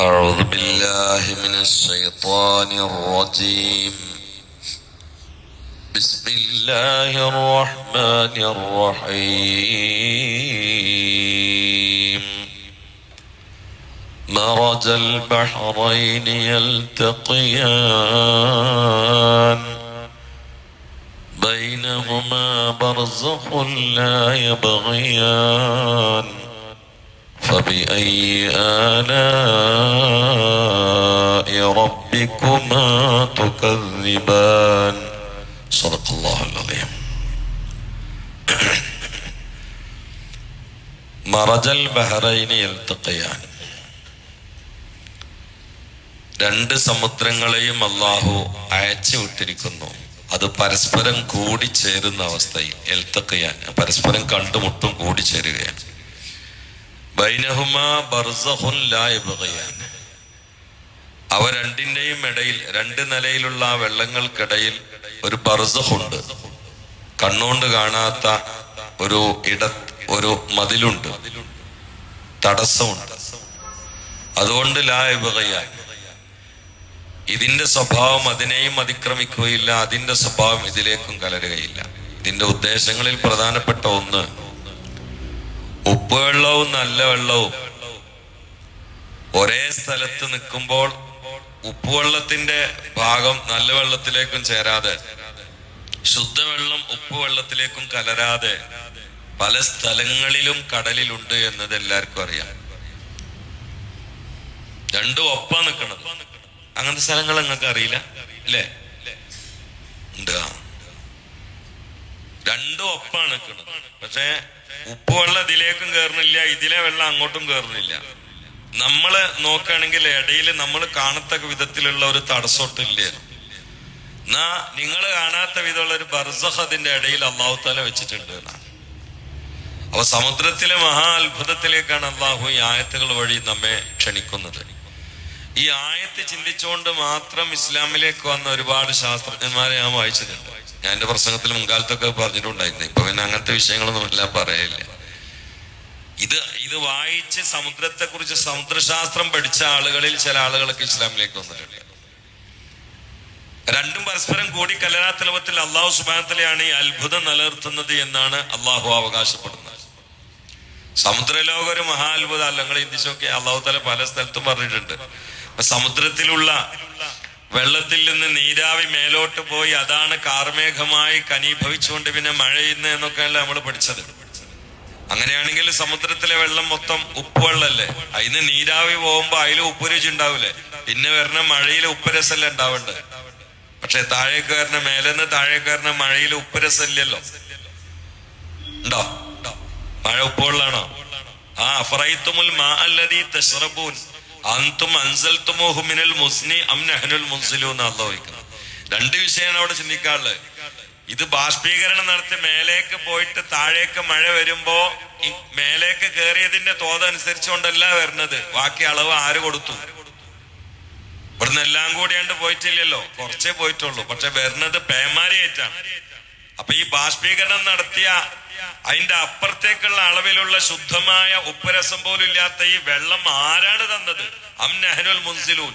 أعوذ بالله من الشيطان الرجيم. بسم الله الرحمن الرحيم. مرج البحرين يلتقيان. بينهما برزخ لا يبغيان. فبأي آلاء ربكما تكذبان صدق الله العظيم مرج البحرين يلتقيان രണ്ട് സമുദ്രങ്ങളെയും അള്ളാഹു അയച്ചു വിട്ടിരിക്കുന്നു അത് പരസ്പരം കൂടിച്ചേരുന്ന അവസ്ഥയിൽ എൽത്തക്കയാൻ പരസ്പരം കണ്ടുമുട്ടും കൂടിച്ചേരുകയാണ് അവ രണ്ടിന്റെയും ഇടയിൽ രണ്ട് നിലയിലുള്ള ആ വെള്ളങ്ങൾക്കിടയിൽ ഒരു ബർസഹുണ്ട്. കണ്ണുകൊണ്ട് കാണാത്ത ഒരു ഇട ഒരു മതിലുണ്ട്. തടസ്സമുണ്ട്. അതുകൊണ്ട് ലാ യബ്ഗിയാൻ. ഇതിന്റെ സ്വഭാവം അതിനെയും അതിക്രമിക്കുകയില്ല അതിന്റെ സ്വഭാവം ഇതിലേക്കും കലരുകയില്ല. ഇതിന്റെ ഉദ്ദേശങ്ങളിൽ പ്രധാനപ്പെട്ട ഒന്ന് ഉപ്പുവെള്ളവും നല്ല വെള്ളവും. ഒരേ സ്ഥലത്ത് നിൽക്കുമ്പോൾ ഉപ്പുവെള്ളത്തിന്റെ ഭാഗം നല്ല വെള്ളത്തിലേക്കും ചേരാതെ ശുദ്ധവെള്ളം ഉപ്പുവെള്ളത്തിലേക്കും കലരാതെ പല സ്ഥലങ്ങളിലും കടലിലുണ്ട് എന്നത് എല്ലാവർക്കും അറിയാം. രണ്ടും ഒപ്പാ നിൽക്കണം. അങ്ങനത്തെ സ്ഥലങ്ങൾ നിങ്ങൾക്ക് അറിയില്ല അല്ലേ? ഉണ്ട്. രണ്ടും ഒപ്പാണ് നിൽക്കുന്നത് പക്ഷേ ഉപ്പ് വെള്ളം ഇതിലേക്കും കയറുന്നില്ല ഇതിലെ വെള്ളം അങ്ങോട്ടും കയറുന്നില്ല നമ്മൾ നോക്കുകയാണെങ്കിൽ ഇടയിൽ നമ്മൾ കാണത്തക്ക വിധത്തിലുള്ള ഒരു തടസ്സോട്ടില്ല എന്നാ നിങ്ങൾ കാണാത്ത വിധമുള്ള ഒരു ബർസഹ് ഇടയിൽ അള്ളാഹു തല വെച്ചിട്ടുണ്ട് എന്നാണ് അപ്പൊ സമുദ്രത്തിലെ മഹാ അത്ഭുതത്തിലേക്കാണ് അള്ളാഹു ഈ ആയത്തുകൾ വഴി നമ്മെ ക്ഷണിക്കുന്നത്. ഈ ആയത്ത് ചിന്തിച്ചുകൊണ്ട് മാത്രം ഇസ്ലാമിലേക്ക് വന്ന ഒരുപാട് ശാസ്ത്രജ്ഞന്മാരെ ഞാൻ വായിച്ചിട്ടുണ്ട്. ഞാൻ എന്റെ പ്രസംഗത്തിൽ മുൻകാലത്തൊക്കെ പറഞ്ഞിട്ടുണ്ടായിരുന്നു. ഇപ്പൊ പിന്നെ അങ്ങനത്തെ വിഷയങ്ങളൊന്നും എല്ലാം പറയില്ല ഇത് ഇത് വായിച്ച് സമുദ്രത്തെ കുറിച്ച് സമുദ്രശാസ്ത്രം പഠിച്ച ആളുകളിൽ ചില ആളുകളൊക്കെ ഇസ്ലാമിലേക്ക് വന്നിട്ടുണ്ട്. രണ്ടും പരസ്പരം കൂടി കലരാത്തലവത്തിൽ അള്ളാഹു സുബാനത്തിലെയാണ് ഈ അത്ഭുതം നിലനിർത്തുന്നത് എന്നാണ് അള്ളാഹു അവകാശപ്പെടുന്നത്. സമുദ്രലോക ഒരു മഹാ അല്ലെങ്കിൽ ഇന്ത്യ അള്ളാഹു തല പല സ്ഥലത്തും പറഞ്ഞിട്ടുണ്ട്. സമുദ്രത്തിലുള്ള വെള്ളത്തിൽ നിന്ന് നീരാവി മേലോട്ട് പോയി അതാണ് കാർമേഘമായി കനീഭവിച്ചുകൊണ്ട് പിന്നെ മഴ ചെയ്യുന്നത് എന്നൊക്കെയല്ല നമ്മൾ പഠിച്ചത്. അങ്ങനെയാണെങ്കിൽ സമുദ്രത്തിലെ വെള്ളം മൊത്തം ഉപ്പുവെള്ളല്ലേ അതിന് നീരാവി പോകുമ്പോ അതിൽ ഉപ്പുരുചി ഉണ്ടാവില്ലേ പിന്നെ വരണ മഴയിൽ ഉപ്പരസല്ല ഉണ്ടാവണ്ട് പക്ഷെ താഴേക്ക് വരണ മേലെന്ന് താഴേക്ക് വരണ മഴയിൽ ഉപ്പരസല്ലല്ലോ ഉണ്ടോ? മഴ ഉപ്പുവെള്ളാണോ ആ അഫറൈത്തുമുൽ മാ അല്ലതീ തശ്റബൂൻ. മുസ്നി രണ്ട് വിഷയമാണ് അവിടെ ചിന്തിക്കാറുള്ളത് ഇത് ബാഷ്പീകരണം നടത്തി മേലേക്ക് പോയിട്ട് താഴേക്ക് മഴ വരുമ്പോ മേലേക്ക് കയറിയതിന്റെ തോതനുസരിച്ചുകൊണ്ടല്ല വരുന്നത് ബാക്കി അളവ് ആര് കൊടുത്തു? ഇവിടുന്ന് എല്ലാം കൂടിയാണ്ട് പോയിട്ടില്ലല്ലോ. കുറച്ചേ പോയിട്ടുള്ളൂ. പക്ഷെ വരുന്നത് പേമാരിയേറ്റാണ് അപ്പൊ ഈ ബാഷ്പീകരണം നടത്തിയ അതിന്റെ അപ്പുറത്തേക്കുള്ള അളവിലുള്ള ശുദ്ധമായ ഉപ്പരസം പോലും ഇല്ലാത്ത ഈ വെള്ളം ആരാണ് തന്നത്? അം നെഹനുൽ മുൻസിലൂൻ.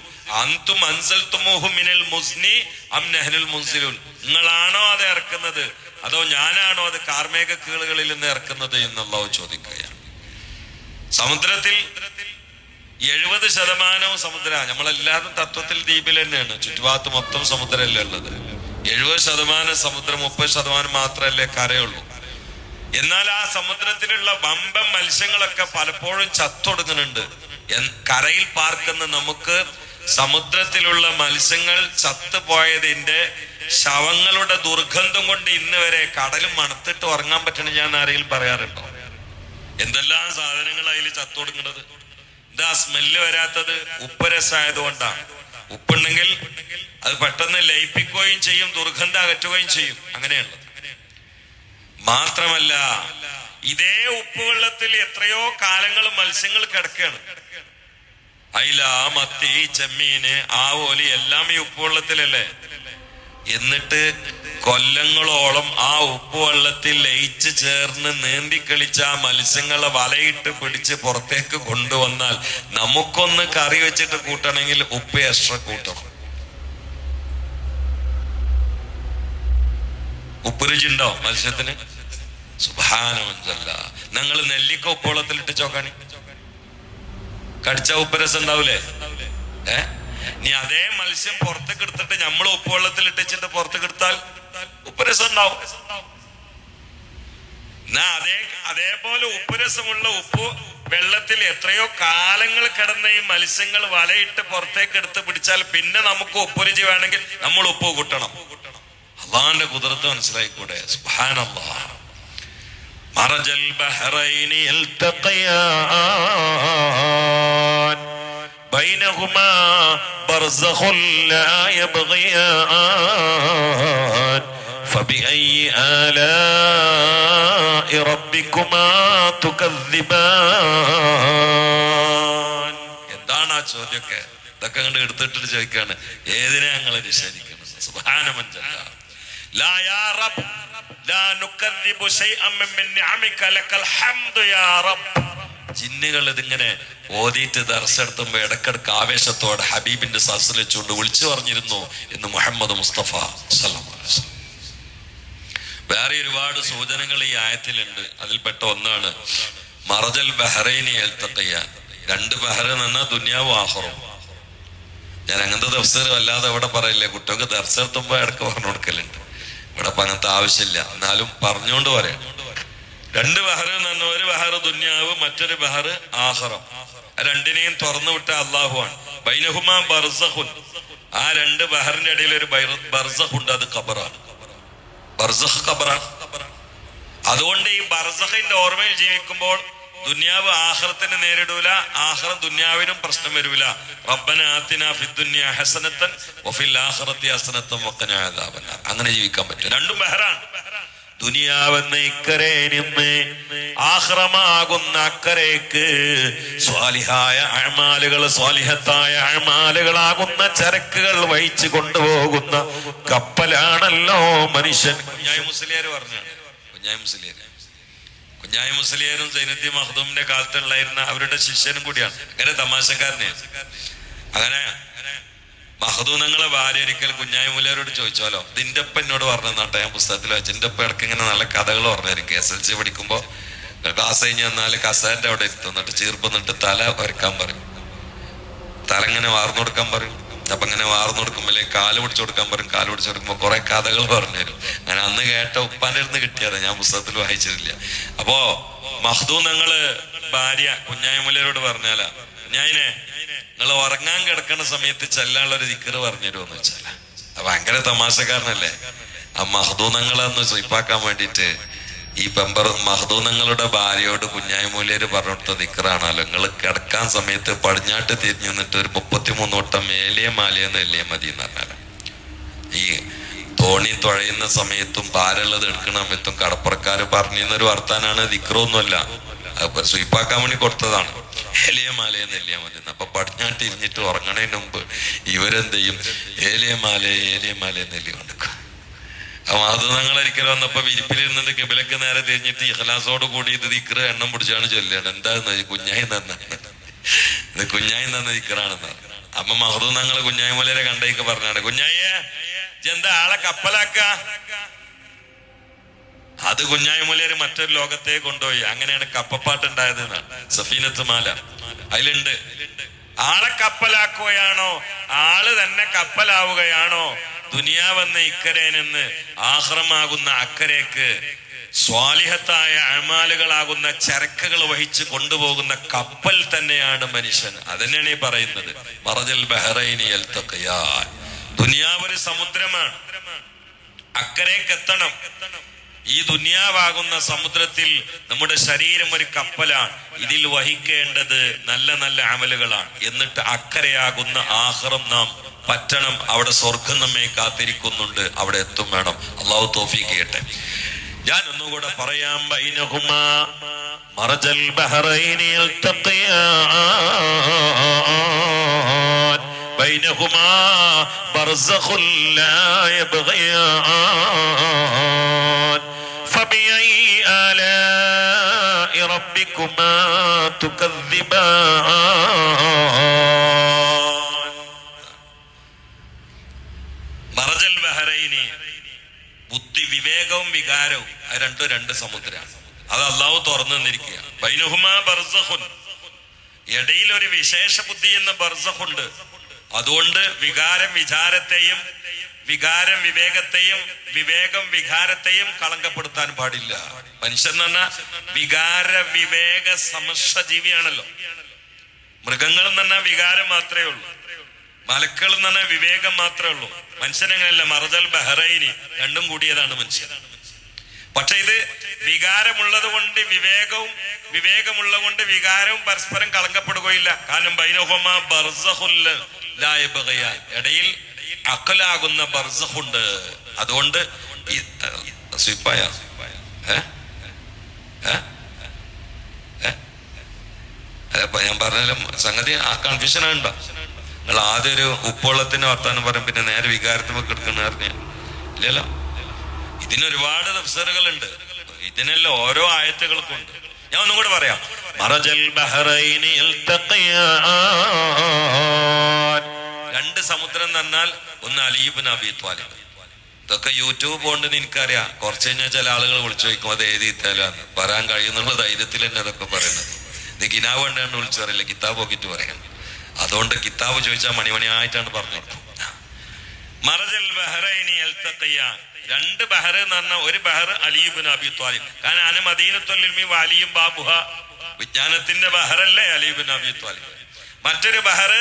മുസ്നി നിങ്ങളാണോ അത് ഇറക്കുന്നത്? അതോ ഞാനാണോ അത് കാർമേഘ കീളുകളിൽ നിന്ന് ഇറക്കുന്നത് എന്നുള്ളവ ചോദിക്കുകയാണ്. സമുദ്രത്തിൽ എഴുപത് ശതമാനവും സമുദ്ര. നമ്മളെല്ലാവരും തത്വത്തിൽ ദ്വീപിൽ തന്നെയാണ്. ചുറ്റുഭാഗത്ത് മൊത്തം സമുദ്രമല്ലേ ഉള്ളത്? എഴുപത് ശതമാനം സമുദ്രം മുപ്പത് ശതമാനം മാത്രമല്ലേ കരയുള്ളൂ. എന്നാൽ ആ സമുദ്രത്തിലുള്ള വമ്പൻ മത്സ്യങ്ങളൊക്കെ പലപ്പോഴും ചത്തൊടുങ്ങുന്നുണ്ട്. കരയിൽ പാർക്കുന്ന നമുക്ക് സമുദ്രത്തിലുള്ള മത്സ്യങ്ങൾ ചത്തുപോയതിന്റെ ശവങ്ങളുടെ ദുർഗന്ധം കൊണ്ട് ഇന്ന് വരെ കടലും മണത്തിട്ട് ഉറങ്ങാൻ പറ്റണ ഞാൻ ആരെങ്കിലും പറയാറുണ്ടോ? എന്തെല്ലാം സാധനങ്ങൾ അതിൽ ചത്തൊടുങ്ങുന്നത് എന്താ സ്മെല്ല് വരാത്തത് ഉപ്പരസായത് കൊണ്ടാണ് ഉപ്പുണ്ടെങ്കിൽ അത് പെട്ടെന്ന് ലയിപ്പിക്കുകയും ചെയ്യും ദുർഗന്ധം അകറ്റുകയും ചെയ്യും. അങ്ങനെയുള്ളത്. മാത്രമല്ല ഇതേ ഉപ്പുവെള്ളത്തിൽ എത്രയോ കാലങ്ങൾ മത്സ്യങ്ങൾ കിടക്കുകയാണ്. അയില മത്തി ചെമ്മീന് ആവോലി എല്ലാം ഈ ഉപ്പുവെള്ളത്തിലല്ലേ? എന്നിട്ട് കൊല്ലങ്ങളോളം ആ ഉപ്പുവെള്ളത്തിൽ ലയിച്ച് ചേർന്ന് നീന്തി കളിച്ച ആ മത്സ്യങ്ങളെ വലയിട്ട് പിടിച്ച് പുറത്തേക്ക് കൊണ്ടുവന്നാൽ നമുക്കൊന്ന് കറി വെച്ചിട്ട് കൂട്ടണമെങ്കിൽ ഉപ്പ് എക്സ്ട്രാ കൂട്ടണം. ഉപ്പ് രുചി ഉണ്ടോ മത്സ്യത്തിന്? സുഭാനമല്ല ഞങ്ങൾ നെല്ലിക്ക ഉപ്പുവെള്ളത്തിലിട്ട് ചോക്കാണി. കടിച്ച ഉപ്പരസം ഉണ്ടാവൂലേ? ഏ? നീ അതേ മത്സ്യം പുറത്തേക്ക് എടുത്തിട്ട് നമ്മൾ ഉപ്പുവെള്ളത്തിൽ ഇട്ടിച്ചിട്ട് പുറത്തേക്ക് എടുത്താൽ ഉപ്പുരസം ഉണ്ടാവും എന്നാ അതേ അതേപോലെ ഉപ്പുരസമുള്ള ഉപ്പ് വെള്ളത്തിൽ എത്രയോ കാലങ്ങൾ കിടന്ന ഈ മത്സ്യങ്ങൾ വലയിട്ട് പുറത്തേക്ക് എടുത്ത് പിടിച്ചാൽ പിന്നെ നമുക്ക് ഉപ്പുരുചി വേണമെങ്കിൽ നമ്മൾ ഉപ്പ് കൂട്ടണം. അള്ളാന്റെ കുതിരത്ത് മനസ്സിലായിക്കൂടെ? സുഹാനല്ലാ മറജൽ ബഹ്റൈനി يلتقيان بينهما برزخ لا يبغيان فبأي آلاء ربكما تكذبان എന്താണ് ആ ചോദ്യമൊക്കെ ഇതൊക്കെ അങ്ങോട്ട് എടുത്തിട്ട് ചോദിക്കാണ് ഏതിനെ ഞങ്ങൾ നിഷേധിക്കണം സുബാനമഞ്ചല്ല ലാ യാ റബ്ബ് ലാ നുകദ്ദിബു ശൈഅൻ മിൻ നിഅമിക ലക്കൽ ഹംദു യാ റബ്ബ് ജിന്നുകൾ ഇതിങ്ങനെ ഓതിയിട്ട് ദർശനത്തുമ്പോ ഇടക്കിടക്ക് ആവേശത്തോടെ ഹബീബിന്റെ സസിൽ വെച്ചുകൊണ്ട് വിളിച്ചു പറഞ്ഞിരുന്നു എന്ന് മുഹമ്മദ് മുസ്തഫ. വേറെ ഒരുപാട് സൂചനകൾ ഈ ആയത്തിലുണ്ട്. അതിൽപ്പെട്ട ഒന്നാണ് മറജൽ ബഹ്റൈനി എൽത്തയ്യാൻ രണ്ട് ബഹ്റൻ എന്ന ദുന്യാവ് ആഹുറും ഞാൻ അങ്ങനത്തെ ദിവസം അല്ലാതെ എവിടെ പറയില്ലേ. കുട്ടികൾക്ക് ദർശനത്തുമ്പോ ഇടയ്ക്ക് പറഞ്ഞു കൊടുക്കലുണ്ട്. ഇവിടെ അങ്ങനത്തെ ആവശ്യമില്ല. എന്നാലും പറഞ്ഞുകൊണ്ട് പറയാം രണ്ട് ബഹർ എന്ന് പറഞ്ഞ ഒരു ബഹർ ദുന്യാവ് മറ്റൊരു ബഹർ ആഹറം രണ്ടിനെയും തുറന്നു വിട്ട അള്ളാഹുവാണ് ബൈനഹുമാ ബർസഹുൻ ആ രണ്ട് ബഹറിന്റെ ഇടയിൽ ഒരു ബർസഹ് ഉണ്ട് അത് ഖബറാണ്. ബർസഹ് ഖബറാണ്. അതുകൊണ്ട് ഈ ബർസഹിന്റെ ഓർമ്മയിൽ ജീവിക്കുമ്പോൾ ദുന്യാവ് ആഹ്റത്തിന് നേരിടൂല ആഹ്റം ദുന്യാവിനും പ്രശ്നം വരൂല. റബ്ബന ആത്തിന വഫിൽ അങ്ങനെ ജീവിക്കാൻ പറ്റും. രണ്ടും ബഹറാണ്. ദുനിയാവെന്ന ഇക്കരെ നിന്ന് ആഹ്റമാകുന്ന അക്കരേക്ക് സ്വാലിഹായ അഴമാലുകൾ സ്വാലിഹത്തായ അഴമാലുകളാകുന്ന ചരക്കുകൾ വഹിച്ചു കൊണ്ടുപോകുന്ന കപ്പലാണല്ലോ മനുഷ്യൻ. കുഞ്ഞായി മുസ്ലിയാർ പറഞ്ഞു. കുഞ്ഞായി മുസ്ലിയാർ കുഞ്ഞായ മുസ്ലിയാരും സൈനത്തി മഹദൂമിന്റെ കാലത്തുള്ളായിരുന്ന അവരുടെ ശിഷ്യനും കൂടിയാണ്. അങ്ങനെ തമാശക്കാരനെയാണ് അങ്ങനെ മഹദൂനങ്ങളെ ഭാര്യ ഒരിക്കൽ കുഞ്ഞായ മുലയരോട് ചോദിച്ചാലോ? ഇതിന്റെ ഒപ്പം എന്നോട് പറഞ്ഞു നട്ടെ ഞാൻ പുസ്തകത്തിൽ വെച്ച് എന്റെ ഒപ്പം ഇടയ്ക്ക് ഇങ്ങനെ നല്ല കഥകൾ പറഞ്ഞായിരിക്കും എസ് എൽ സി പഠിക്കുമ്പോ ക്ലാസ് കഴിഞ്ഞ് വന്നാൽ കസേന്റെ അവിടെ ഇരുത്തും. എന്നിട്ട് ചീർപ്പ് എന്നിട്ട് തല വരക്കാൻ പറയും. തല ഇങ്ങനെ വാർന്നു കൊടുക്കാൻ പറയും. അപ്പൊ ഇങ്ങനെ വാർന്നു കൊടുക്കുമ്പോഴേ കാൽ പിടിച്ചു കൊടുക്കാൻ പറയും. കാൽ പിടിച്ചു കൊടുക്കുമ്പോൾ കുറെ കഥകൾ പറഞ്ഞു തരും അങ്ങനെ അന്ന് കേട്ട ഉപ്പാന്റെ അടുത്ത് കിട്ടിയതാ. ഞാൻ പുസ്തകത്തിൽ വായിച്ചിട്ടില്ല. അപ്പോ മഹദൂനങ്ങൾ ഭാര്യ കുഞ്ഞായ്മലരോട് പറഞ്ഞാലാ കുഞ്ഞായിനെ നിങ്ങൾ ഉറങ്ങാൻ കിടക്കുന്ന സമയത്ത് ചെല്ലാനുള്ള ഒരു ദിക്കറ് തരുമെന്ന് വെച്ചാൽ ഭയങ്കര തമാശക്കാരനല്ലേ? ആ മഹദൂനങ്ങളെന്ന് സ്വയ്പാക്കാൻ വേണ്ടിയിട്ട് ഈ പെമ്പർ മഹദൂനങ്ങളുടെ ഭാര്യയോട് കുഞ്ഞായ്മൂല്യര് പറഞ്ഞിട്ട് ദിക്കറാണല്ലോ. നിങ്ങൾ കിടക്കാൻ സമയത്ത് പടിഞ്ഞാട്ട് തിരിഞ്ഞു നിന്നിട്ട് ഒരു മുപ്പത്തിമൂന്ന് വട്ടം മേലിയ മാലിയെന്ന് എല്ലിയ മതി എന്ന് പറഞ്ഞാൽ. ഈ തോണി തുഴയുന്ന സമയത്തും ഭാരമുള്ളത് എടുക്കുന്ന സമയത്തും കടപ്പുറക്കാർ പറഞ്ഞിരുന്നൊരു വർത്താനാണ് ദിക്റൊന്നുമല്ല സ്വീപ്പാക്കാൻ വേണ്ടി കൊടുത്തതാണ്. ഏലിയ മാലയെ നെല്ലിയ മതി. എന്ന്. അപ്പൊ പടിഞ്ഞാട്ട് ഇരിഞ്ഞിട്ട് ഉറങ്ങണതിന് മുമ്പ് ഇവരെന്ത് ചെയ്യും ഏലിയ മാലയെ ഏലിയ മാലയെ നെല്ലി കൊണ്ടുക്കും അപ്പൊ അത് ഞങ്ങൾ ഒരിക്കലും വന്നപ്പോ വിരിപ്പിലിരുന്നിട്ട് കിബിലക്ക് നേരെ തിരിഞ്ഞിട്ട് ഇഹ്ലാസോട് കൂടി ഇത് ദിക്റ് എണ്ണം പിടിച്ചാണ് ചൊല്ലേണ്ടത് എന്താന്ന് കുഞ്ഞായി തന്നെ ഇത് കുഞ്ഞായി തന്ന ദിക്റാണെന്ന്. അപ്പൊ മഹദൂ ഞങ്ങൾ കുഞ്ഞായി മലയെ കണ്ടേക്ക് പറഞ്ഞാണ് കുഞ്ഞായിയെ എന്താ ആളെ കപ്പലാക്ക അത് കുഞ്ഞായി മുലര് മറ്റൊരു ലോകത്തെ കൊണ്ടുപോയി. അങ്ങനെയാണ് കപ്പപ്പാട്ട് ഉണ്ടായത് എന്നാണ് സഫീനത്ത് മാല. അതിലുണ്ട്. ആളെ കപ്പലാക്കുകയാണോ? ആൾ തന്നെ കപ്പലാവുകയാണോ? ദുനിയാവെന്ന ഇക്കരെ നിന്ന് ആഹ്റമാകുന്ന അക്കരേക്ക് സ്വാലിഹത്തായ അഴമാലുകളാകുന്ന ചരക്കുകൾ വഹിച്ച് കൊണ്ടുപോകുന്ന കപ്പൽ തന്നെയാണ് മനുഷ്യൻ. അതന്നെയാണ് ഈ പറയുന്നത്. മറജൽ ബഹ്റൈനി. ദുനിയാവ് ഒരു സമുദ്രമാണ്. അക്കരേക്ക് എത്തണം. ഈ ദുനിയാവാകുന്ന സമുദ്രത്തിൽ നമ്മുടെ ശരീരം ഒരു കപ്പലാണ്. ഇതിൽ വഹിക്കേണ്ടത് നല്ല നല്ല അമലുകളാണ്. എന്നിട്ട് അക്കരയാകുന്ന ആഹ്റം നാം പറ്റണം. അവിടെ സ്വർഗം നമ്മെ കാത്തിരിക്കുന്നുണ്ട്. അവിടെ എത്തും വേണം. അള്ളാഹു തോഫി കേട്ടെ ഞാൻ ഒന്നുകൂടെ പറയാം. മറജൽ ബഹറൈനി യൽതഖിയാൻ وبينهما برزخ لا يبغيان فبأي آلاء ربكما تكذبان മറജൽ ബഹറൈനി ബുദ്ധി വിവേകവും വികാരവും ആ രണ്ട് രണ്ട് സമുദ്രമാണ് അത് അള്ളാഹു തുറന്നു തന്നിരിക്കുകയാണ് ബൈനഹുമാ ബർസഹുൻ ഇടയിൽ ഒരു വിശേഷ ബുദ്ധി എന്ന ബർസഹുണ്ട് അതുകൊണ്ട് വികാരം വിചാരത്തെയും വികാരം വിവേകത്തെയും വിവേകം വികാരത്തെയും കളങ്കപ്പെടുത്താൻ പാടില്ല. മനുഷ്യൻ എന്ന് പറഞ്ഞാൽ വികാര വിവേക സമസ്ത ജീവിയാണല്ലോ മൃഗങ്ങൾ എന്ന് പറഞ്ഞാൽ വികാരം മാത്രമേ ഉള്ളൂ. മലക്കൾ എന്ന് പറഞ്ഞാൽ വിവേകം മാത്രമേ ഉള്ളൂ. മനുഷ്യൻ മറുതൽ ബഹറൈനി. രണ്ടും കൂടിയതാണ് മനുഷ്യൻ. പക്ഷെ ഇത് വികാരമുള്ളത് കൊണ്ട് വിവേകവും വിവേകമുള്ളത് കൊണ്ട് വികാരവും പരസ്പരം കളങ്കപ്പെടുകയില്ല. കാരണം ബൈനഹുമ ബർസഹുല്ല ഇടയിൽ അക്കലാകുന്ന ബർസഹുണ്ട് അതുകൊണ്ട് സ്വിപ്പായ ഞാൻ പറഞ്ഞാലും സംഗതി ആ കൺഫ്യൂഷൻ ഉണ്ടോ നിങ്ങൾ ആദ്യം ഒരു ഉപ്പുവെള്ളത്തിന്റെ വർത്താനം പറയും പിന്നെ നേരെ വികാരത്തിൽ കിടക്കുന്ന അറിഞ്ഞ ഇല്ലല്ലോ? ഇതിന് ഒരുപാട് തഫ്സറുകളുണ്ട്. ഇതിനെല്ലാം ഓരോ ആയത്തുകൾക്കുണ്ട് ഞാൻ ഒന്നും കൂടെ പറയാം. മറജൽ. രണ്ട് സമുദ്രം എന്ന് പറഞ്ഞാൽ ഒന്ന് അലീബിൻ അബി ത്വാലിബ്. ഇതൊക്കെ യൂട്യൂബ് കൊണ്ട് എനിക്കറിയാം കുറച്ച് കഴിഞ്ഞാൽ ചില ആളുകൾ വിളിച്ചു ചോദിക്കും അത് എഴുതി തരാന്ന് പറയാൻ കഴിയുന്നുള്ള ധൈര്യത്തിൽ തന്നെ അതൊക്കെ പറയുന്നത്. നീ കിനാവ് കണ്ടാണ് വിളിച്ചു പറയില്ല കിതാബ് നോക്കിയിട്ട് പറയാം അതുകൊണ്ട് കിതാബ് ചോദിച്ചാൽ മണിമണിയായിട്ടാണ് പറഞ്ഞു മറജൽ രണ്ട് ബഹർ എന്ന് പറഞ്ഞാൽ ഒരു ബഹർ അലീബിൻ അബി ത്വാലിബ്. കാരണം അന മദീനത്തൊല്ലിമി വാലിയും ബാബുഹ വിജ്ഞാനത്തിന്റെ ബഹറല്ലേ അലീബിൻ അബി ത്വാലിബ്. മറ്റൊരു ബഹർ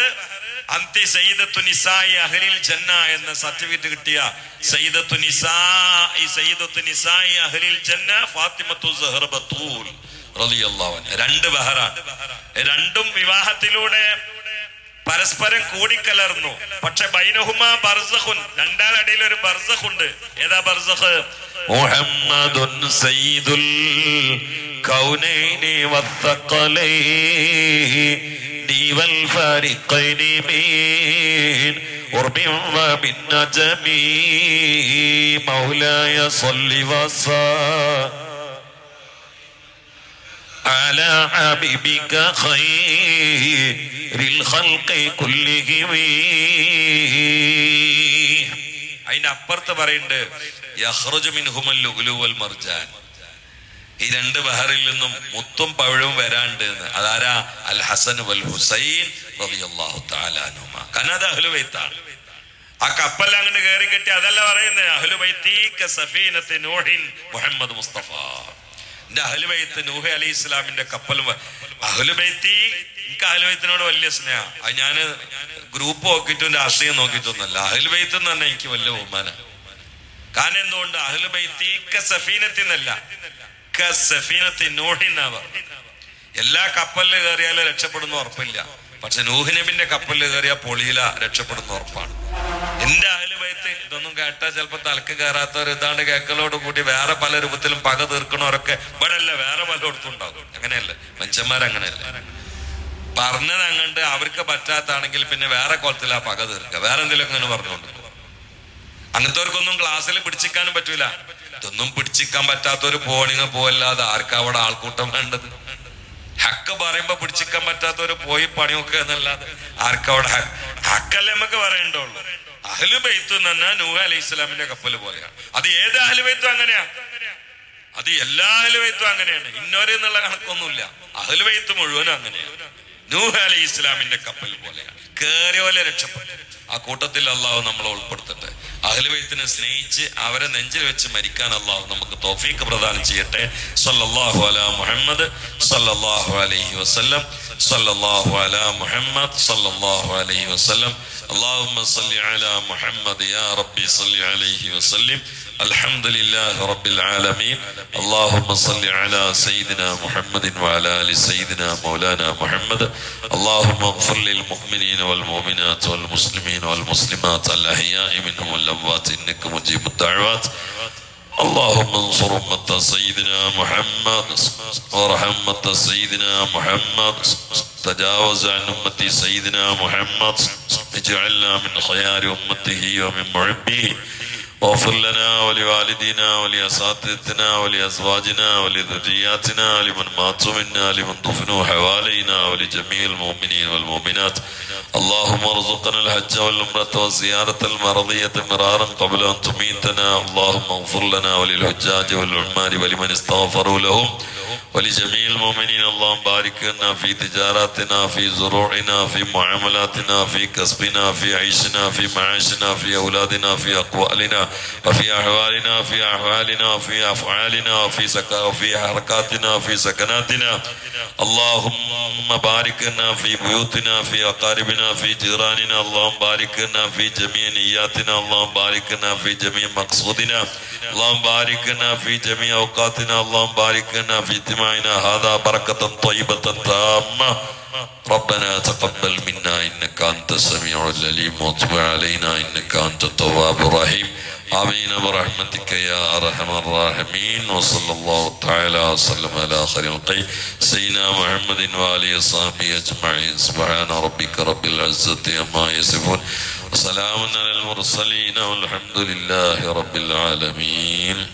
അന്തി സയ്യിദത്തു നിസായി അഹലിൽ ജന്ന എന്ന സർട്ടിഫിക്കറ്റ് കിട്ടിയ സയ്യിദത്തു നിസായി സയ്യിദത്തു നിസായി അഹലിൽ ജന്ന ഫാത്തിമത്തു ബത്തൂൽ റളിയല്ലാഹു അൻഹ. രണ്ട് ബഹറാണ്. രണ്ടും വിവാഹത്തിലൂടെ പരസ്പരം കൂടിക്കലർന്നു. പക്ഷെ ബൈനഹുമ ബർസഖുൻ രണ്ടാളടയിൽ ഒരു ബർസഖുണ്ട്. ഏതാ ബർസഖ്? മുഹമ്മദുൻ സയ്യിദുൽ കൗനൈനി വത്തഖലൈനി വൽ ഫരിഖൈനി മീൻ ഉർബിൻ വമിൻ അജമി മൗലായ സല്ലി വസ على حبيبك خير الخلق كلهم അതിന്റെ അപ്പുറത്ത് പറയുന്നുണ്ട് യഹ്റുജു മിൻഹുമൽ ലുഗ്ലു വൽ മർജാൻ ഈ രണ്ട് ബഹറിൽ നിന്നും മുത്തും പവിഴവും വരാണ്ട് എന്ന് അതാരാ അൽ ഹസൻ വൽ ഹുസൈൻ റളിയല്ലാഹു തആല അൻഹുമ കനദ അഹ്ലുബൈത്താണ് ആ കപ്പൽ അങ്ങോട്ട് കയറി കെട്ടി അതല്ല പറയുന്നത് അഹ്ലുബൈത്തി കസഫീനത്തി നൂഹിൻ മുഹമ്മദ് മുസ്തഫ എന്റെ അഹലുബൈത്ത് നൂഹ് അലി ഇസ്ലാമിന്റെ കപ്പൽ അഹലുബൈത്തി എനിക്ക് അഹലുബൈത്തിനോട് വലിയ സ്നേഹ. അത് ഞാൻ ഗ്രൂപ്പ് നോക്കിയിട്ടും രാഷ്ട്രീയം നോക്കിയിട്ടൊന്നല്ല അഹലുബൈത്ത് എന്ന് പറഞ്ഞാൽ എനിക്ക് വലിയ ബഹുമാനം. കാരണം എന്തുകൊണ്ട്? അഹലുബൈത്തി കസഫീനത്തിന്നല്ല കസഫീനത്തി നൂഹിന്നാ പറഞ്ഞത് എല്ലാ കപ്പലിൽ കയറിയാലും രക്ഷപ്പെടുന്ന ഉറപ്പില്ല. പക്ഷെ നൂഹ് നബിന്റെ കപ്പലിൽ കയറിയാൽ പൊളിയില രക്ഷപ്പെടുന്ന ഉറപ്പാണ്. എന്റെ അഹലുബൈത്ത് ഇതൊന്നും കേട്ടാൽ ചിലപ്പോ തലക്ക് കയറാത്തവർ ഇതാണ്ട് കേക്കലോട് കൂടി വേറെ പല രൂപത്തിലും പക തീർക്കണവരൊക്കെ ഇവിടെ അല്ല വേറെ പലയിടത്തും ഉണ്ടാവും. അങ്ങനെയല്ല മനുഷ്യന്മാരങ്ങനെയല്ല. പറഞ്ഞത് അങ്ങണ്ട് അവർക്ക് പറ്റാത്താണെങ്കിൽ പിന്നെ വേറെ കുളത്തിൽ ആ പക തീർക്കുക വേറെ എന്തെങ്കിലും അങ്ങനെ പറഞ്ഞുകൊണ്ട് അങ്ങനത്തെവർക്കൊന്നും ക്ലാസ്സിൽ പിടിച്ചിക്കാനും പറ്റൂല. ഇതൊന്നും പിടിച്ചിക്കാൻ പറ്റാത്തൊരു പോണിങ് പോവല്ലാതെ ആർക്കാ അവിടെ ആൾക്കൂട്ടം വേണ്ടത്? ഹക്ക് പറയുമ്പോ പിടിച്ചിക്കാൻ പറ്റാത്തവര് പോയി പണിയൊക്കെ എന്നല്ലാതെ ആർക്കവിടെ ഹക്കല്ലേ നമുക്ക് പറയണ്ടുള്ളൂ. അഹ്ലു ബൈത്ത് എന്ന് പറഞ്ഞാൽ നൂഹ അലൈഹി ഇസ്ലാമിന്റെ കപ്പൽ പോലെയാണ് അത് ഏത് അഹ്ലുബൈത്തും അങ്ങനെയാ. അത് എല്ലാ അഹ്ലുബൈത്തും അങ്ങനെയാണ്. ഇന്നോരെ എന്നുള്ള കണക്കൊന്നുമില്ല. അഹ്ലുബൈത്ത് മുഴുവനും അങ്ങനെയാണ് നൂഹ അലൈഹി ഇസ്ലാമിന്റെ കപ്പൽ പോലെയാണ് കേറിയ പോലെ രക്ഷപ്പെട്ടു. ആ കൂട്ടത്തിൽ അള്ളാഹു നമ്മളെ ഉൾപ്പെടുത്തട്ടെ. അഹ്ലുബൈത്തിനെ സ്നേഹിച്ച് അവരെ നെഞ്ചിൽ വെച്ച് മരിക്കാൻ അള്ളാഹു നമുക്ക് തോഫീക്ക് പ്രദാനം ചെയ്യട്ടെ സല്ലല്ലാഹു അലാ മുഹമ്മദ് സല്ലല്ലാഹു അലൈഹി വസല്ലം സല്ലല്ലാഹു അലാ മുഹമ്മദ് സല്ലല്ലാഹു അലൈഹി വസല്ലം اللهم صل على محمد يا ربي صل عليه وسلم الحمد لله رب العالمين. اللهم صل على سيدنا محمد وعلى آل سيدنا مولانا محمد. اللهم اغفر للمؤمنين والمؤمنات والمسلمين والمسلمات الأحياء منهم والأموات إنك مجيب الدعوات. اللهم انصر أمة سيدنا محمد. ورحمة سيدنا محمد. تجاوز عن أمة سيدنا محمد. اجعلنا من خيار أمته ومن محبه واغفر لنا ولوالدينا ولأساتذتنا ولأزواجنا ولذرياتنا لمن ماتوا منا لمن دفنوا حوالينا ولجميع المؤمنين والمؤمنات. اللهم ارزقنا الحج والعمرة والزيارة المرضية مرارا قبل أن تميتنا. اللهم اغفر لنا وللحجاج والعمال ولمن استغفروا لهم. ولجميع المؤمنين اللهم بارك لنا في تجاراتنا في زروعنا في معاملاتنا في كسبنا في عيشنا في معاشنا في أولادنا في أقوالنا وفي أحوالنا في أحوالنا في أفعالنا وفي سكا وفي حركاتنا في سكناتنا اللهم بارك لنا في بيوتنا في أقاربنا في جيراننا اللهم بارك لنا في جميع نياتنا اللهم بارك لنا في جميع مقصودنا. اللهم بارك لنا في جميع أوقاتنا. اللهم بارك لنا في اجتماعنا هذا بركة طيبة تامة ربنا تقبل منا إنك أنت السميع العليم وتب علينا إنك أنت التواب الرحيم آمين برحمتك يا أرحم الراحمين وصلى الله تعالى وسلم على خير القي سيدنا محمد وآله وصحبه أجمعين سبحان ربك رب العزة عما يصفون وسلام على المرسلين والحمد لله رب العالمين